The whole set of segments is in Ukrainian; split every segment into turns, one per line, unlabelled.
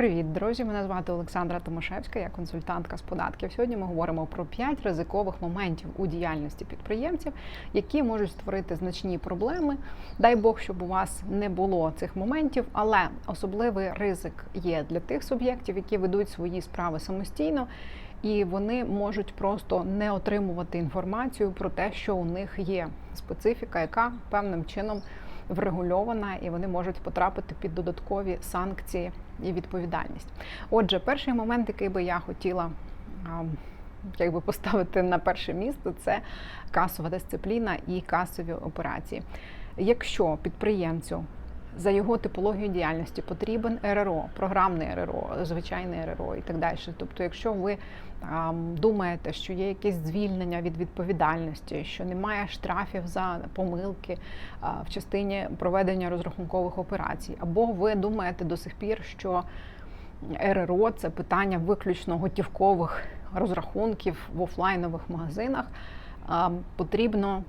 Привіт, друзі! Мене звати Олександра Томашевська, я консультантка з податків. Сьогодні ми говоримо про 5 ризикових моментів у діяльності підприємців, які можуть створити значні проблеми. Дай Бог, щоб у вас не було цих моментів, але особливий ризик є для тих суб'єктів, які ведуть свої справи самостійно. І вони можуть просто не отримувати інформацію про те, що у них є специфіка, яка певним чином врегульована, і вони можуть потрапити під додаткові санкції і відповідальність. Отже, перший момент, який би я хотіла якби поставити на перше місце, це касова дисципліна і касові операції. Якщо підприємцю за його типологію діяльності потрібен РРО, програмний РРО, звичайний РРО і так далі. Тобто, якщо ви а, думаєте, що є якесь звільнення від відповідальності, що немає штрафів за помилки а, в частині проведення розрахункових операцій, або ви думаєте до сих пір, що РРО це питання виключно готівкових розрахунків в офлайнових магазинах, а, потрібно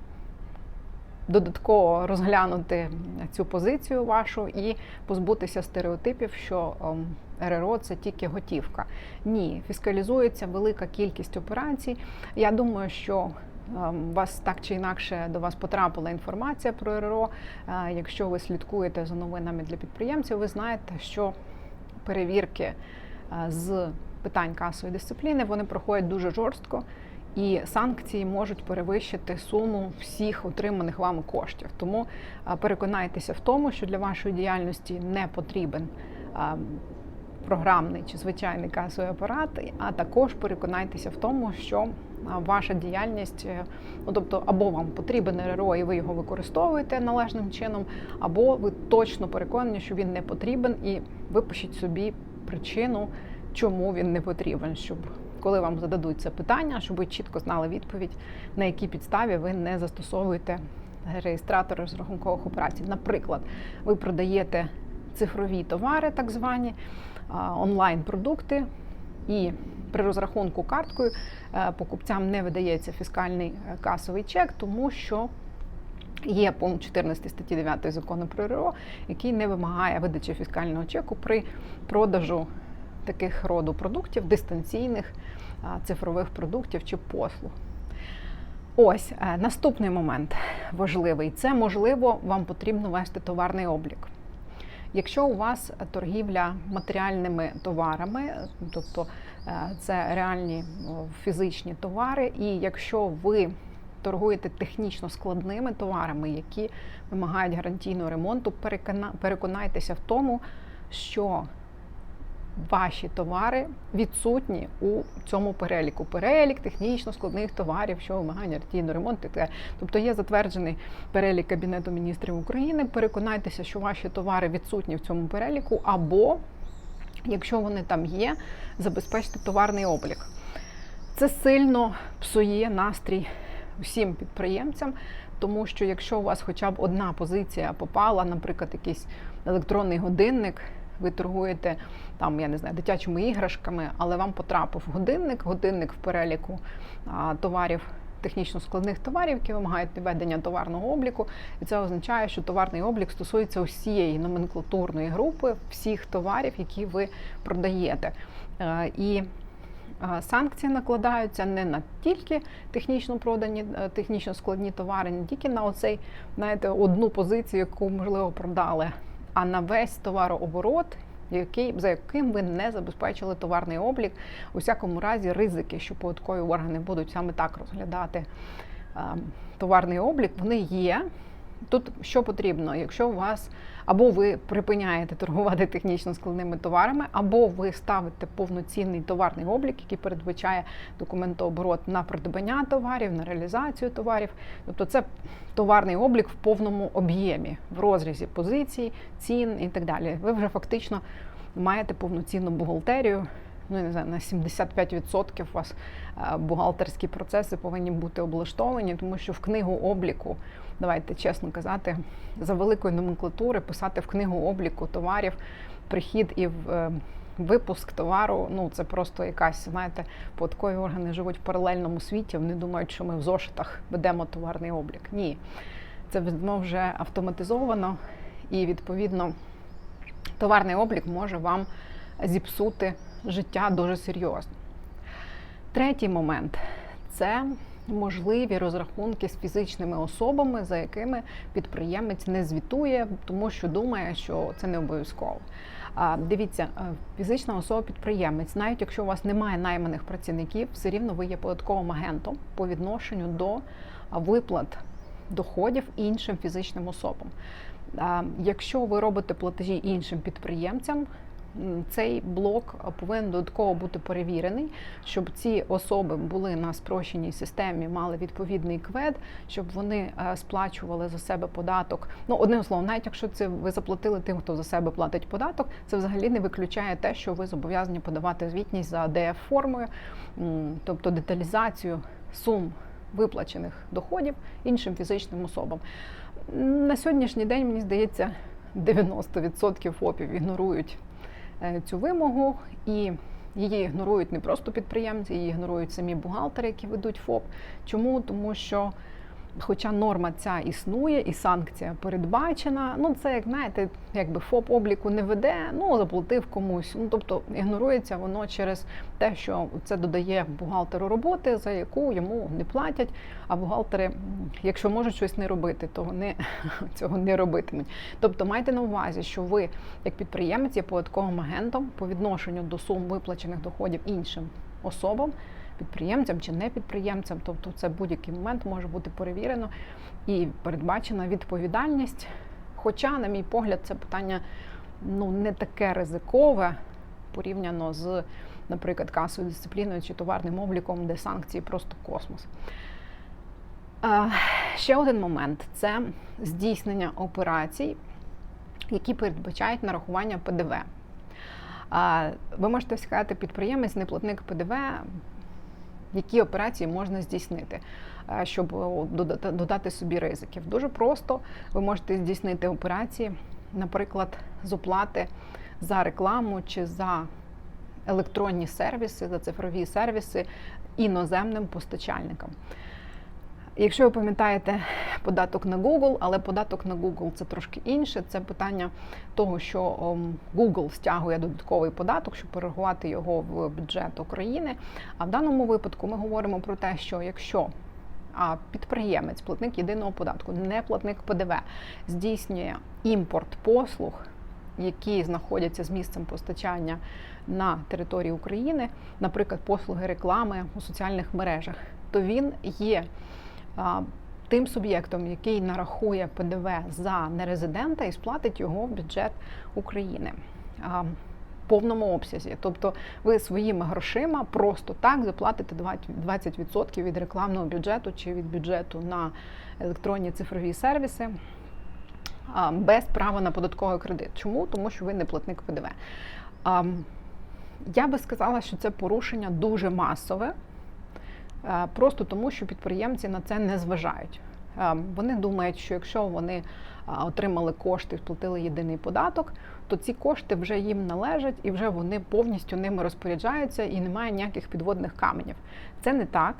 додатково розглянути цю позицію вашу і позбутися стереотипів, що ем, РРО це тільки готівка. Ні, фіскалізується велика кількість операцій. Я думаю, що ем, вас так чи інакше до вас потрапила інформація про РРО. Е, якщо ви слідкуєте за новинами для підприємців, ви знаєте, що перевірки е, з питань касової дисципліни вони проходять дуже жорстко і санкції можуть перевищити суму всіх отриманих вами коштів. Тому переконайтеся в тому, що для вашої діяльності не потрібен програмний чи звичайний касовий апарат, а також переконайтеся в тому, що ваша діяльність, е, ну тобто, або вам потрібен РРО, і ви його використовуєте належним чином, або ви точно переконані, що він не потрібен, і випишіть собі причину, чому він не потрібен, щоб коли вам зададуть це питання, щоб ви чітко знали відповідь, на якій підставі ви не застосовуєте реєстратор розрахункових операцій. Наприклад, ви продаєте цифрові товари, так звані онлайн-продукти, і при розрахунку карткою е, покупцям не видається фіскальний е, касовий чек, тому що Є пункт 14 статті 9 закону про РРО, який не вимагає видачі фіскального чеку при продажу таких роду продуктів, дистанційних цифрових продуктів чи послуг. Ось е, наступний момент важливий це можливо, вам потрібно вести товарний облік. Якщо у вас торгівля матеріальними товарами, тобто е, це реальні фізичні товари, і якщо ви торгуєте технічно складними товарами, які вимагають гарантійного ремонту, переконайтеся в тому, що ваші товари відсутні у цьому переліку. Перелік технічно складних товарів, що вимагає гарантійного ремонту. Тобто є затверджений перелік Кабінету міністрів України. Переконайтеся, що ваші товари відсутні в цьому переліку, або якщо вони там є, забезпечте товарний облік. Це сильно псує настрій всім підприємцям, тому що якщо у вас хоча б одна позиція попала, наприклад, якийсь електронний годинник ви торгуєте там, я не знаю, дитячими іграшками, але вам потрапив годинник, годинник в переліку а, товарів. Технічно складних товарів, які вимагають ведення товарного обліку, і це означає, що товарний облік стосується усієї номенклатурної групи всіх товарів, які ви продаєте. Е, і е, санкції накладаються не на тільки технічно продані, е, технічно складні товари, не тільки на оцей, знаєте, одну позицію, яку можливо продали а на весь товарооборот, який, за яким ви не забезпечили товарний облік. У всякому разі, ризики, що податкові органи будуть саме так розглядати е, товарний облік, вони є. Тут що потрібно, якщо у вас або ви припиняєте торгувати технічно складними товарами, або ви ставите повноцінний товарний облік, який передбачає документооборот на придбання товарів, на реалізацію товарів. Тобто це товарний облік в повному об'ємі, в розрізі позицій, цін і так далі. Ви вже фактично маєте повноцінну бухгалтерію ну я не знаю, на 75% у вас е, бухгалтерські процеси повинні бути облаштовані, тому що в книгу обліку, давайте чесно казати, за великої номенклатури писати в книгу обліку товарів, прихід і в. Е, випуск товару, ну це просто якась, знаєте, податкові органи живуть в паралельному світі. Вони думають, що ми в зошитах ведемо товарний облік. Ні, це воно вже автоматизовано і відповідно товарний облік може вам зіпсути життя дуже серйозно. Третій момент це можливі розрахунки з фізичними особами, за якими підприємець не звітує, тому що думає, що це не обов'язково. Дивіться, е, фізична особа-підприємець, навіть якщо у вас немає найманих працівників, все рівно ви є податковим агентом по відношенню до виплат доходів іншим фізичним особам. Якщо ви робите платежі іншим підприємцям, цей блок повинен додатково бути перевірений, щоб ці особи були на спрощеній системі, мали відповідний квед, щоб вони е, сплачували за себе податок. Ну, одним словом, навіть якщо це ви заплатили тим, хто за себе платить податок, це взагалі не виключає те, що ви зобов'язані подавати звітність за ДФ формою, тобто деталізацію сум виплачених доходів іншим фізичним особам. На сьогоднішній день мені здається. 90% ФОПів ігнорують цю вимогу, і її ігнорують не просто підприємці, її ігнорують самі бухгалтери, які ведуть ФОП. Чому? Тому що Хоча норма ця існує і санкція передбачена, ну це як знаєте, якби ФОП обліку не веде, ну заплатив комусь. Ну тобто ігнорується воно через те, що це додає бухгалтеру роботи, за яку йому не платять. А бухгалтери, якщо можуть щось не робити, то вони цього не робитимуть. Тобто майте на увазі, що ви, як підприємець, є податковим агентом по відношенню до сум виплачених доходів іншим особам підприємцям чи не підприємцям, тобто це будь-який момент може бути перевірено і передбачена відповідальність. Хоча, на мій погляд, це питання ну, не таке ризикове порівняно з, наприклад, касовою дисципліною чи товарним обліком, де санкції просто космос. Ще один момент це здійснення операцій, які передбачають нарахування ПДВ. Ви можете сказати, підприємець, неплатник ПДВ які операції можна здійснити, е, щоб додати собі ризиків. Дуже просто ви можете здійснити операції, наприклад, з оплати за рекламу чи за електронні сервіси, за цифрові сервіси іноземним постачальникам. Якщо ви пам'ятаєте податок на Google, але податок на Google це трошки інше. Це питання того, що Google стягує додатковий податок, щоб перерахувати його в бюджет України. А в даному випадку ми говоримо про те, що якщо підприємець, платник єдиного податку, не платник ПДВ, здійснює імпорт послуг, які знаходяться з місцем постачання на території України, наприклад, послуги реклами у соціальних мережах, то він є тим суб'єктом, який нарахує ПДВ за нерезидента і сплатить його в бюджет України. Повному обсязі, тобто ви своїми грошима просто так заплатите 20% від рекламного бюджету чи від бюджету на електронні цифрові сервіси без права на податковий кредит. Чому? Тому що ви не платник ПДВ. Я би сказала, що це порушення дуже масове. Е, просто тому, що підприємці на це не зважають. Е, вони думають, що якщо вони е, отримали кошти, сплатили єдиний податок, то ці кошти вже їм належать і вже вони повністю ними розпоряджаються і немає ніяких підводних каменів. Це не так.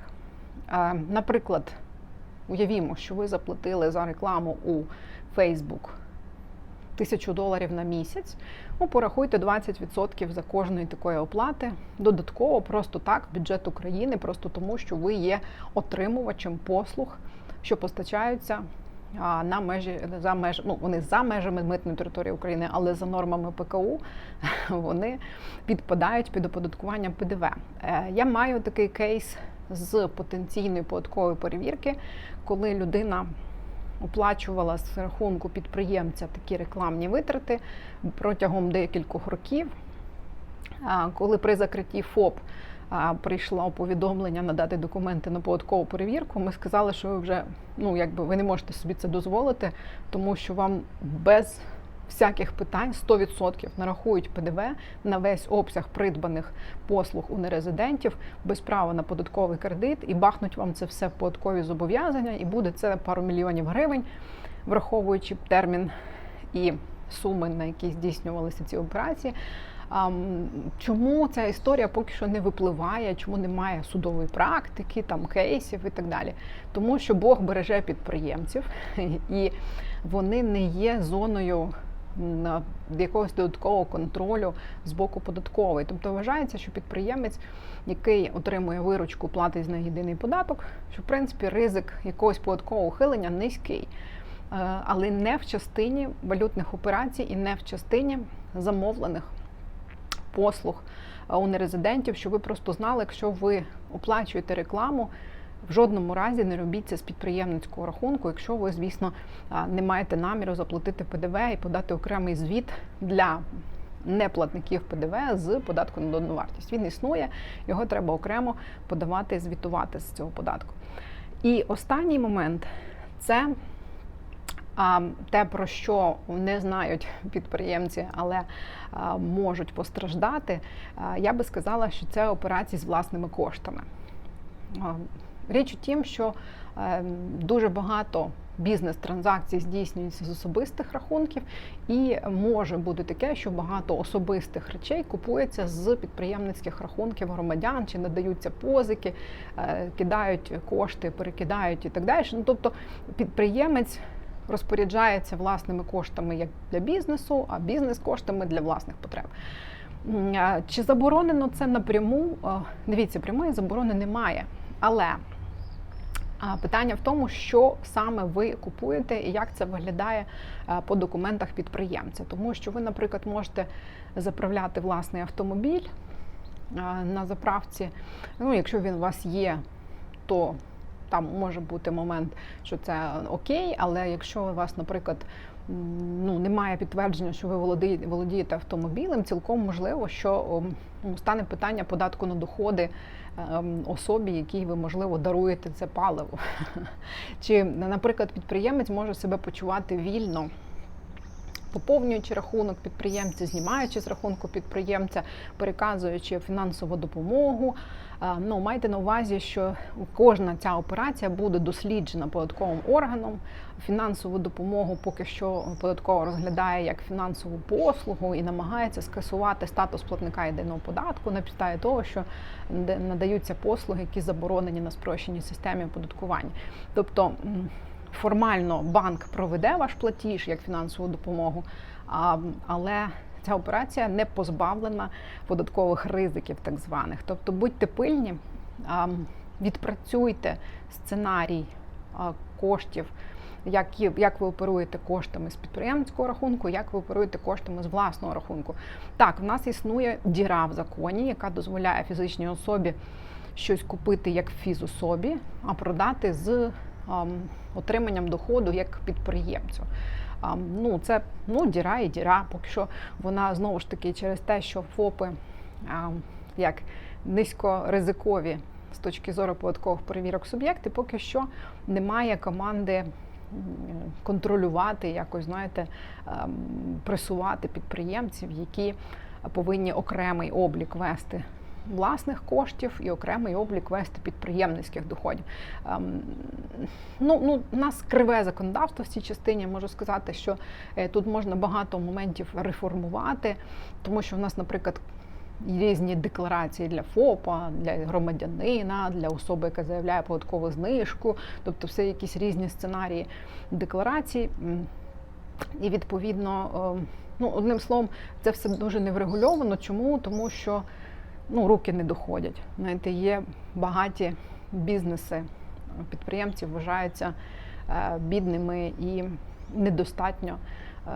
Наприклад, уявімо, що ви заплатили за рекламу у Facebook тисячу доларів на місяць, ну порахуйте 20% за кожної такої оплати. Додатково, просто так, бюджет України, просто тому, що ви є отримувачем послуг, що постачаються. На межі за меж, ну вони за межами митної території України, але за нормами ПКУ вони підпадають під оподаткування ПДВ. Е, я маю такий кейс з потенційної податкової перевірки, коли людина оплачувала з рахунку підприємця такі рекламні витрати протягом декількох років. Коли при закритті ФОП прийшло повідомлення надати документи на податкову перевірку, ми сказали, що ви вже ну якби ви не можете собі це дозволити, тому що вам без всяких питань 100% нарахують ПДВ на весь обсяг придбаних послуг у нерезидентів без права на податковий кредит і бахнуть вам це все в податкові зобов'язання, і буде це пару мільйонів гривень, враховуючи термін і суми, на які здійснювалися ці операції. Чому ця історія поки що не випливає, чому немає судової практики, там кейсів і так далі? Тому що Бог береже підприємців, і вони не є зоною якогось додаткового контролю з боку податкової. Тобто вважається, що підприємець, який отримує виручку, платить неї єдиний податок, що в принципі ризик якогось податкового ухилення низький. Е, Але не в частині валютних операцій і не в частині замовлених послуг е, у нерезидентів, що ви просто знали, якщо ви оплачуєте рекламу. В жодному разі не робіть це з підприємницького рахунку, якщо ви, звісно, не маєте наміру заплатити ПДВ і подати окремий звіт для неплатників ПДВ з податку на додану вартість. Він існує, його треба окремо подавати, звітувати з цього податку. І останній момент це а, те, про що не знають підприємці, але а, можуть постраждати. А, я би сказала, що це операції з власними коштами. Річ у тім, що е, дуже багато бізнес-транзакцій здійснюється з особистих рахунків, і може бути таке, що багато особистих речей купується з підприємницьких рахунків громадян, чи надаються позики, е, кидають кошти, перекидають і так далі. Ну, тобто підприємець розпоряджається власними коштами як для бізнесу, а бізнес коштами для власних потреб. Чи заборонено це напряму? Дивіться, прямої заборони немає. Але питання в тому, що саме ви купуєте і як це виглядає е, по документах підприємця. Тому що ви, наприклад, можете заправляти власний автомобіль е, на заправці. Ну, якщо він у вас є, то там може бути момент, що це окей, але якщо у вас, наприклад, ну, немає підтвердження, що ви володієте, автомобілем, цілком можливо, що стане питання податку на доходи ем, особі, якій ви, можливо, даруєте це паливо. Чи, наприклад, підприємець може себе почувати вільно. Поповнюючи рахунок підприємця, знімаючи з рахунку підприємця, переказуючи фінансову допомогу. Е, Ну, майте на увазі, що кожна ця операція буде досліджена податковим органом. Фінансову допомогу поки що податково розглядає як фінансову послугу і намагається скасувати статус платника єдиного податку на підставі того, що надаються послуги, які заборонені на спрощеній системі оподаткування. Тобто формально банк проведе ваш платіж як фінансову допомогу, але ця операція не позбавлена податкових ризиків, так званих. Тобто будьте пильні, відпрацюйте сценарій коштів. Як, як ви оперуєте коштами з підприємницького рахунку, як ви оперуєте коштами з власного рахунку? Так, в нас існує діра в законі, яка дозволяє фізичній особі щось купити як фізособі, а продати з отриманням доходу як підприємцю. Ну, це ну, діра і діра. Поки що вона знову ж таки через те, що ФОПи як низькоризикові з точки зору податкових перевірок суб'єкти, поки що немає команди контролювати, якось знаєте, пресувати підприємців, які повинні окремий облік вести власних коштів і окремий облік вести підприємницьких доходів. Ем, Ну, ну, у нас криве законодавство в цій частині. Можу сказати, що е, тут можна багато моментів реформувати, тому що в нас, наприклад, різні декларації для ФОПа, для громадянина, для особи, яка заявляє податкову знижку, тобто все якісь різні сценарії декларацій. І відповідно, е, ну одним словом, це все дуже неврегульовано. Чому? Тому що ну, руки не доходять. Знаєте, є багаті бізнеси, підприємці вважаються е, бідними і недостатньо,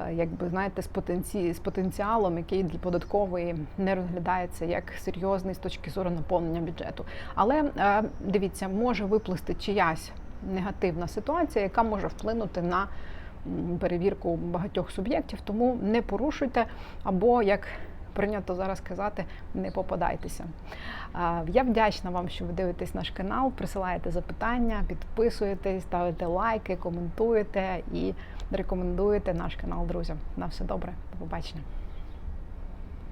е, якби знаєте, з потенці... з потенціалом, який для податкової не розглядається як серйозний з точки зору наповнення бюджету. Але е, дивіться, може виплисти чиясь негативна ситуація, яка може вплинути на перевірку багатьох суб'єктів, тому не порушуйте або як прийнято зараз казати, не попадайтеся. Я вдячна вам, що ви дивитесь наш канал, присилаєте запитання, підписуєтесь, ставите лайки, коментуєте і рекомендуєте наш канал друзям. На все добре, до побачення.